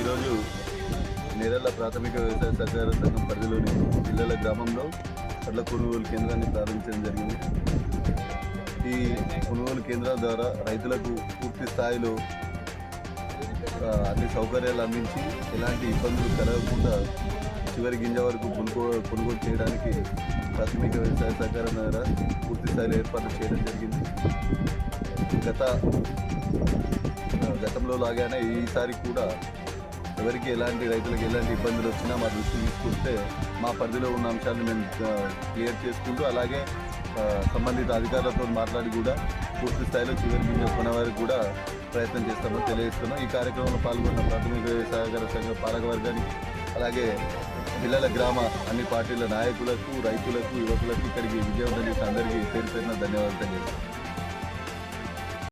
ఈరోజు నేరళ్ళ ప్రాథమిక వ్యవసాయ సహకార సంఘం పరిధిలోని పిల్లల గ్రామంలో పట్ల కొనుగోలు కేంద్రాన్ని ప్రారంభించడం జరిగింది. ఈ కొనుగోలు కేంద్రం ద్వారా రైతులకు పూర్తి స్థాయిలో అన్ని సౌకర్యాలు అందించి ఎలాంటి ఇబ్బందులు కలగకుండా చివరి గింజ వరకు కొనుగోలు కొనుగోలు చేయడానికి ప్రాథమిక వ్యవసాయ సహకారం ద్వారా పూర్తి స్థాయిలో ఏర్పాట్లు చేయడం జరిగింది. గత గతంలో లాగానే ఈసారి కూడా ఎవరికి ఎలాంటి రైతులకు ఎలాంటి ఇబ్బందులు వచ్చినా మా దృష్టి తీసుకుంటే మా పరిధిలో ఉన్న అంశాలను మేము క్లియర్ చేసుకుంటూ అలాగే సంబంధిత అధికారులతో మాట్లాడి కూడా పూర్తి స్థాయిలో చివరి గింజ కొనే కూడా ప్రయత్నం చేస్తామని తెలియజేస్తున్నాం. ఈ కార్యక్రమంలో పాల్గొన్న ప్రాథమిక సహకార సంఘ పాలక వర్గానికి అలాగే పిల్లల గ్రామ అన్ని పార్టీల నాయకులకు రైతులకు యువకులకు ఇక్కడికి విజయవంతం చేసిన అందరికీ పేరు పేరున ధన్యవాదాలు తెలియజేస్తాం